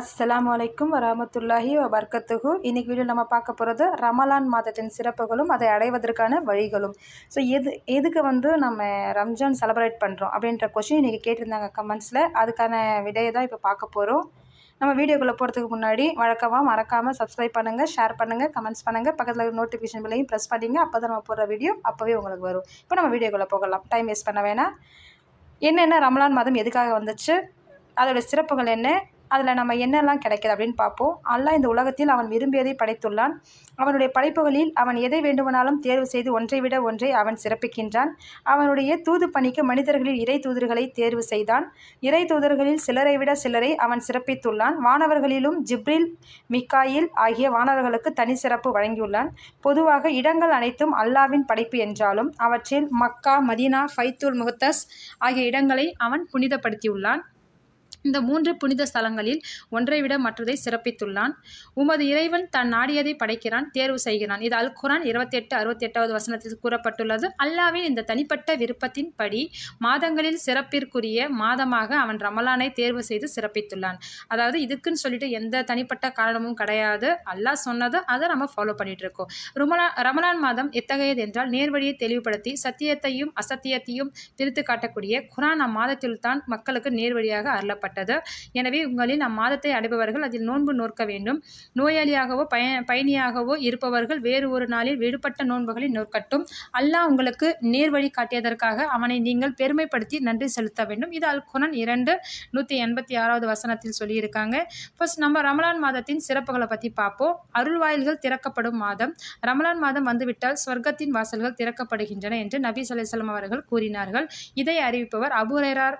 அஸ்லாம் வலைக்கும் வரமத்துல்லாஹி வபர்கத்துஹு. இன்னைக்கு வீடியோ நம்ம பார்க்க போகிறது ரமலான் மாதத்தின் சிறப்புகளும் அதை அடைவதற்கான வழிகளும். ஸோ எது எதுக்கு வந்து நம்ம ரம்ஜான் செலிப்ரேட் பண்ணுறோம் அப்படின்ற கொஷின் இன்றைக்கி கேட்டிருந்தாங்க கமெண்ட்ஸில் அதுக்கான விடையை தான் இப்போ பார்க்க போகிறோம் நம்ம வீடியோக்குள்ளே போகிறதுக்கு முன்னாடி வழக்கமாக மறக்காமல் சப்ஸ்கிரைப் பண்ணுங்கள் ஷேர் பண்ணுங்கள் கமெண்ட்ஸ் பண்ணுங்கள் பக்கத்தில் நோட்டிஃபிகேஷன் பிள்ளையும் ப்ரெஸ் பண்ணிங்க அப்போ தான் நம்ம போடுற வீடியோ அப்போவே உங்களுக்கு வரும். இப்போ நம்ம வீடியோக்குள்ளே போகலாம். டைம் வேஸ்ட் பண்ண வேணாம். என்னென்ன ரமலான் மாதம் எதுக்காக வந்துச்சு? அதோட சிறப்புகள் என்ன? அதில் நம்ம என்னெல்லாம் கிடைக்கிது அப்படின்னு பார்ப்போம். அல்லாஹ் இந்த உலகத்தில் அவன் விரும்பியதை படைத்துள்ளான். அவனுடைய படைப்புகளில் அவன் எதை வேண்டுமானாலும் தேர்வு செய்து ஒன்றை விட ஒன்றை அவன் சிறப்பிக்கின்றான். அவனுடைய தூது பணிக்கு மனிதர்களில் இறை தூதர்களை தேர்வு செய்தான். இறை தூதர்களில் சிலரை விட சிலரை அவன் சிறப்பித்துள்ளான். வானவர்களிலும் ஜிப்ரில் மிக்காயில் ஆகிய வானவர்களுக்கு தனி சிறப்பு வழங்கியுள்ளான். பொதுவாக இடங்கள் அனைத்தும் அல்லாவின் படைப்பு என்றாலும் அவற்றில் மக்கா மதீனா ஃபைத்துல் முகத்தஸ் ஆகிய இடங்களை அவன் புனிதப்படுத்தியுள்ளான். இந்த மூன்று புனித ஸ்தலங்களில் ஒன்றை விட மற்றதை சிறப்பித்துள்ளான். உமது இறைவன் தன் நாடியதை படைக்கிறான் தேர்வு செய்கிறான். இது அல் குரான் இருபத்தி எட்டு அறுபத்தி எட்டாவது வசனத்தில் கூறப்பட்டுள்ளது அல்லாவின் இந்த தனிப்பட்ட விருப்பத்தின் படி மாதங்களில் சிறப்பிற்குரிய மாதமாக அவன் ரமலானை தேர்வு செய்து சிறப்பித்துள்ளான். அதாவது இதுக்குன்னு சொல்லிட்டு எந்த தனிப்பட்ட காரணமும் கிடையாது. அல்லாஹ் சொன்னது அதை நம்ம ஃபாலோ பண்ணிட்டு இருக்கோம். ருமலா ரமலான் மாதம் எத்தகையது என்றால் நேர்வழியை தெளிவுபடுத்தி சத்தியத்தையும் அசத்தியத்தையும் பிரித்து காட்டக்கூடிய குரான் அம்மாதத்தில் தான் மக்களுக்கு நேர்வழியாக அருளப்பட்டது. ஏற்பட்டது எனவே உங்களில் அம்மாதத்தை அடைபவர்கள் அதில் நோன்பு நோக்க வேண்டும். நோயாளியாகவோ பய பயணியாகவோ இருப்பவர்கள் வேறு ஒரு நாளில் விடுபட்ட நோன்புகளை நோக்கட்டும் அல்லாஹ் உங்களுக்கு நேர்வழி காட்டியதற்காக அவனை நீங்கள் பெருமைப்படுத்தி நன்றி செலுத்த வேண்டும். இது அல் குனன் இரண்டு நூற்றி எண்பத்தி ஆறாவது வசனத்தில் சொல்லியிருக்காங்க. ஃபர்ஸ்ட் நம்ம ரமலான் மாதத்தின் சிறப்புகளை பற்றி பார்ப்போம். அருள்வாயில்கள் திறக்கப்படும் மாதம். ரமலான் மாதம் வந்துவிட்டால் ஸ்வர்க்கத்தின் வாசல்கள் திறக்கப்படுகின்றன என்று நபி சல்லாஹம் அவர்கள் கூறினார்கள். இதை அறிவிப்பவர் அபுரேரார்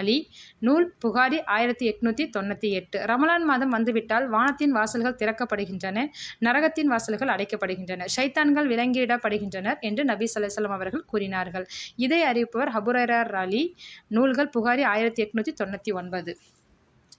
அலி நூல் புகாரி ஆயிரத்தி எட்நூற்றி தொண்ணூற்றி எட்டு. ரமலான் மாதம் வந்துவிட்டால் வானத்தின் வாசல்கள் திறக்கப்படுகின்றன நரகத்தின் வாசல்கள் அடைக்கப்படுகின்றன ஷைத்தான்கள் விலங்கிடப்படுகின்றனர் என்று நபி சல்லாஹம் அவர்கள் கூறினார்கள். இதை அறிவிப்பவர் ஹபுரர் அலி நூல்கள் புகாரி ஆயிரத்தி எட்நூற்றி தொண்ணூற்றி ஒன்பது.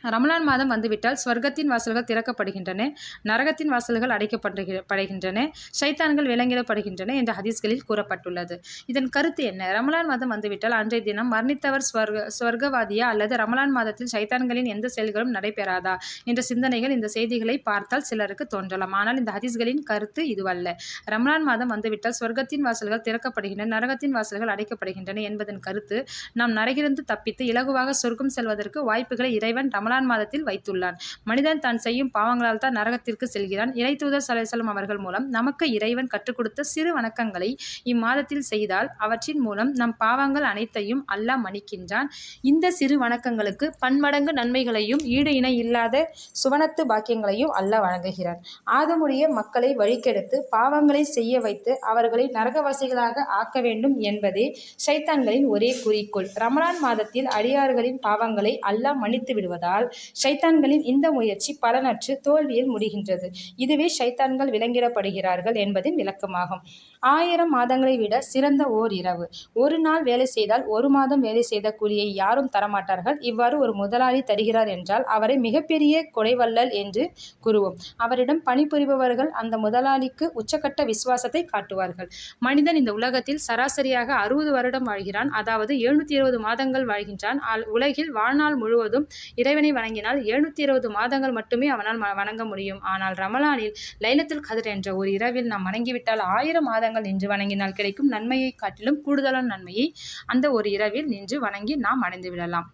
ரமலான் மாதம் வந்துவிட்டால் ஸ்வர்க்கத்தின் வாசல்கள் திறக்கப்படுகின்றன நரகத்தின் வாசல்கள் அடைக்கப்படுகின்றன சைத்தான்கள் விலங்கிடப்படுகின்றன என்ற ஹதீஸ்களில் கூறப்பட்டுள்ளது. இதன் கருத்து என்ன? ரமலான் மாதம் வந்துவிட்டால் அன்றைய தினம் மரணித்தவர் ஸ்வர்க ஸ்வர்க்கவாதியா அல்லது ரமலான் மாதத்தில் சைத்தான்களின் எந்த செயல்களும் நடைபெறாதா என்ற சிந்தனைகள் இந்த செய்திகளை பார்த்தால் சிலருக்கு தோன்றலாம். ஆனால் இந்த ஹதீஸ்களின் கருத்து இதுவல்ல. ரமலான் மாதம் வந்துவிட்டால் ஸ்வர்க்கத்தின் வாசல்கள் திறக்கப்படுகின்றன நரகத்தின் வாசல்கள் அடைக்கப்படுகின்றன என்பதன் கருத்து நாம் நரகிருந்து தப்பித்து இலகுவாக சொர்க்கம் செல்வதற்கு வாய்ப்புகளை இறைவன் ரமலான் ரமலான் மாதத்தில் வைத்துள்ளான். மனிதன் தான் செய்யும் பாவங்களால் தான் நரகத்திற்கு செல்கிறான். இறைத்தூதர் சலைசலம் அவர்கள் மூலம் நமக்கு இறைவன் கற்றுக் கொடுத்த சிறு வணக்கங்களை இம்மாதத்தில் செய்தால் அவற்றின் மூலம் நம் பாவங்கள் அனைத்தையும் அல்லாஹ் மன்னிக்கின்றான். இந்த சிறு வணக்கங்களுக்கு பன்மடங்கு நன்மைகளையும் ஈடு இணை இல்லாத சுவனத்து பாக்கியங்களையும் அல்லாஹ் வழங்குகிறான். ஆதமுடைய மக்களை வழிக்கெடுத்து பாவங்களை செய்ய வைத்து அவர்களை நரகவாசிகளாக ஆக்க வேண்டும் என்பதே சைத்தான்களின் ஒரே குறிக்கோள். ரமலான் மாதத்தில் அடியார்களின் பாவங்களை அல்லாஹ் மன்னித்து விடுவதால் ஆனால் ஷைத்தான்களின் இந்த முயற்சி பலனற்று தோல்வியில் முடிகின்றது. இதுவே ஷைத்தான்கள் விலங்கிடப்படுகிறார்கள் என்பதின் விளக்கமாகும். ஆயிரம் மாதங்களை விட சிறந்த ஓர் இரவு. ஒரு நாள் வேலை செய்தால் ஒரு மாதம் வேலை செய்த கூலியை யாரும் தரமாட்டார்கள். இவ்வாறு ஒரு முதலாளி தருகிறார் என்றால் அவரை மிகப்பெரிய கொடைவள்ளல் என்று கூறுவோம். அவரிடம் பணிபுரிபவர்கள் அந்த முதலாளிக்கு உச்சக்கட்ட விசுவாசத்தை காட்டுவார்கள். மனிதன் இந்த உலகத்தில் சராசரியாக அறுபது வருடம் வாழ்கிறான். அதாவது எழுநூத்தி இருபது மாதங்கள் வாழ்கின்றான். உலகில் வாழ்நாள் முழுவதும் இறைவனை வணங்கினால் எழுநூத்தி இருபது மாதங்கள் மட்டுமே அவனால் வணங்க முடியும். ஆனால் ரமலானில் லைலத்தில் கதிர் என்ற ஒரு இரவில் நாம் வணங்கிவிட்டால் ஆயிரம் மாதங்கள் நின்று வணங்கினால் கிடைக்கும் நன்மையை காட்டிலும் கூடுதலான நன்மையை அந்த ஒரு இரவில் நின்று வணங்கி நாம் அடைந்து விடலாம்.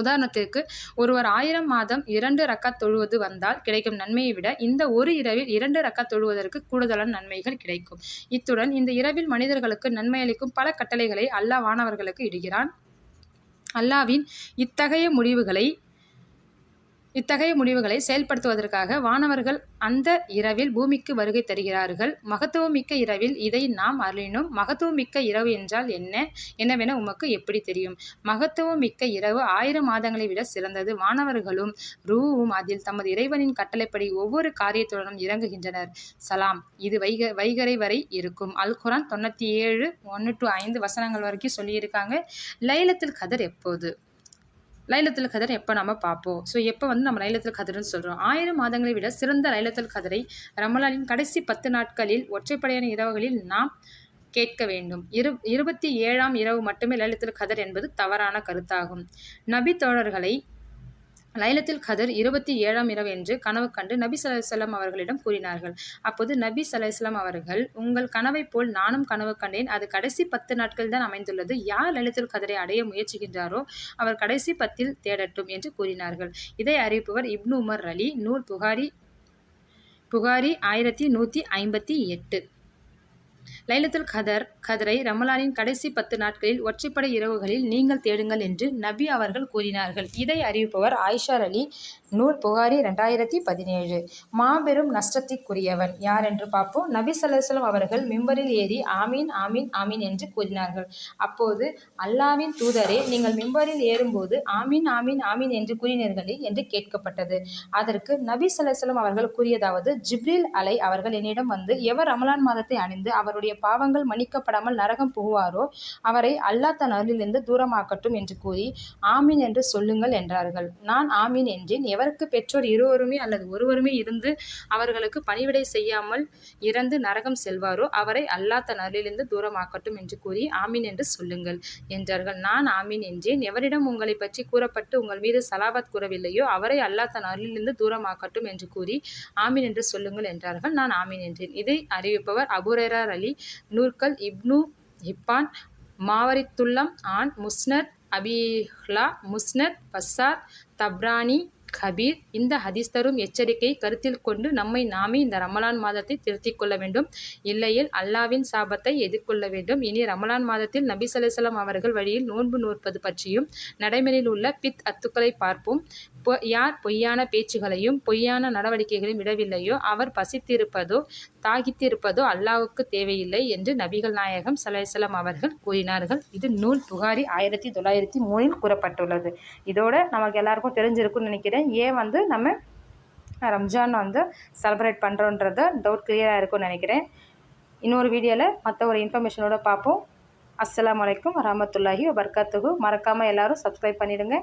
உதாரணத்திற்கு ஒருவர் ஆயிரம் மாதம் இரண்டு ரக்கா தொழுவது வந்தால் கிடைக்கும் நன்மையை விட இந்த ஒரு இரவில் இரண்டு ரக்கா தொழுவதற்கு கூடுதலான நன்மைகள் கிடைக்கும். இத்துடன் இந்த இரவில் மனிதர்களுக்கு நன்மை அளிக்கும் பல கட்டளைகளை அல்லாஹ் வானவர்களுக்கு இடுகிறான். அல்லாவின் இத்தகைய முடிவுகளை இத்தகைய முடிவுகளை செயல்படுத்துவதற்காக வானவர்கள் அந்த இரவில் பூமிக்கு வருகை தருகிறார்கள். மகத்துவமிக்க இரவில் இதை நாம் அருளினும் மகத்துவமிக்க இரவு என்றால் என்ன? என்னவென உமக்கு எப்படி தெரியும்? மகத்துவமிக்க இரவு ஆயிரம் மாதங்களை விட சிறந்தது. வானவர்களும் ரூவும் அதில் தமது இறைவனின் கட்டளைப்படி ஒவ்வொரு காரியத்துடனும் இறங்குகின்றனர். சலாம். இது வைக வைகரை வரை இருக்கும். அல் குரான் தொண்ணூற்றி ஏழு ஒன்று டு ஐந்து வசனங்கள் வரைக்கும் சொல்லியிருக்காங்க. லைலத்தில் கதர் எப்போது? லைலத்தில் கதர் எப்போ நம்ம பார்ப்போம்? ஸோ எப்போ வந்து நம்ம லைலத்தில் கதர்னு சொல்கிறோம் ஆயிரம் மாதங்களை விட சிறந்த லைலத்தில் கதரை ரமலானின் கடைசி பத்து நாட்களில் ஒற்றைப்படையான இரவுகளில் நாம் கேட்க வேண்டும். இரு இருபத்தி ஏழாம் இரவு மட்டுமே லலித்தில் கதர் என்பது தவறான கருத்தாகும். நபி தோழர்களை லைலத்தில் கதர் இருபத்தி ஏழாம் இரவு என்று கனவு கண்டு நபி சல்லாஹம் அவர்களிடம் கூறினார்கள். அப்போது நபி சல்லாஹம் அவர்கள் உங்கள் கனவை போல் நானும் கனவு கண்டேன். அது கடைசி பத்து நாட்கள் தான் அமைந்துள்ளது. யார் லலித்துல் கதரை அடைய முயற்சிக்கின்றாரோ அவர் கடைசி பத்தில் தேடட்டும் என்று கூறினார்கள். இதை அறிவிப்பவர் இப்னு உமர் அலி. நூல் புகாரி புகாரி ஆயிரத்தி நூற்றி ஐம்பத்தி எட்டு. லைலத்துல் கதர் கதரை ரமலானின் கடைசி பத்து நாட்களில் ஒற்றைப்படை இரவுகளில் நீங்கள் தேடுங்கள் என்று நபி அவர்கள் கூறினார்கள். இதை அறிவிப்பவர் ஆயிஷார் அலி நூல் புகாரி ரெண்டாயிரத்தி பதினேழு. மாபெரும் நஷ்டத்திற்குரியவன். யார் என்று பார்ப்போம். நபி சல்லாஸ்லம் அவர்கள் மிம்பரில் ஏறி ஆமீன் ஆமீன் ஆமீன் என்று கூறினார்கள். அப்போது அல்லாவின் தூதரே நீங்கள் மிம்பரில் ஏறும்போது ஆமீன் ஆமீன் ஆமீன் என்று கூறினீர்களே என்று கேட்கப்பட்டது. அதற்கு நபி சல்லாஸ்லம் அவர்கள் கூறியதாவது ஜிப்ரில் அலை அவர்கள் என்னிடம் வந்து எவர் ரமலான் மாதத்தை அணிந்து அவருடைய பாவங்கள் மன்னிக்கப்படாமல் நரகம் புகுவாரோ? அவரை அல்லா தன் அருளிலிருந்து தூரமாக்கட்டும் என்று கூறி ஆமீன் என்று சொல்லுங்கள் என்றார்கள். நான் ஆமீன் என்றேன். எவருக்கு பெற்றோர் இருவருமே அல்லது ஒருவருமே இருந்து அவர்களுக்கு பணிவிடை செய்யாமல் இறந்து நரகம் செல்வாரோ அவரை அல்லா தன் அருளிலிருந்து தூரமாக்கட்டும் என்று கூறி ஆமீன் என்று சொல்லுங்கள் என்றார்கள். நான் ஆமீன் என்றேன். எவரிடம் உங்களை பற்றி கூறப்பட்டு உங்கள் மீது சலாபத் கூறவில்லையோ அவரை அல்லா தன் அருளிலிருந்து தூரமாக்கட்டும் என்று கூறி ஆமீன் என்று சொல்லுங்கள் என்றார்கள். நான் ஆமீன் என்றேன். இதை அறிவிப்பவர் அபுரேரார் அலி நூர்கல் இப்னு ஹிப்பான் மாவரித்துல்லம் ஆன் முஸ்னத் அபிஹ்லா முஸ்னத் பஸ்ஸார் தப்ரானி கபீர் இந்த ஹதீஸ் தரும் எச்சரிக்கையை கருத்தில் கொண்டு நம்மை நாமே இந்த ரமலான் மாதத்தை திருத்திக் கொள்ள வேண்டும். இல்லையில் அல்லாவின் சாபத்தை எதிர்கொள்ள வேண்டும். இனி ரமலான் மாதத்தில் நபி சலாசலம் அவர்கள் வழியில் நோன்பு நோற்பது பற்றியும் நடைமுறையில் உள்ள பித் அத்துக்களை பார்ப்போம். யார் பொய்யான பேச்சுகளையும் பொய்யான நடவடிக்கைகளையும் விடவில்லையோ அவர் பசித்திருப்பதோ தாகித்திருப்பதோ அல்லாவுக்கு தேவையில்லை என்று நபிகள் நாயகம் சலைசலம் அவர்கள் கூறினார்கள். இது நூல் புகாரி ஆயிரத்தி தொள்ளாயிரத்தி மூணில் கூறப்பட்டுள்ளது. இதோட நமக்கு எல்லாருக்கும் தெரிஞ்சிருக்கும்னு நினைக்கிறேன். ஏன் வந்து நம்ம ரம்ஜான் வந்து செலிப்ரேட் பண்ணுறோன்றத டவுட் கிளியராக இருக்கும்னு நினைக்கிறேன். இன்னொரு வீடியோவில் மற்ற ஒரு இன்ஃபர்மேஷனோட பார்ப்போம். அஸ்லாம் வலைக்கம் வரமத்துல்லாஹி வபர்காத்துகு மறக்காமல் எல்லோரும் சப்ஸ்கிரைப் பண்ணிவிடுங்க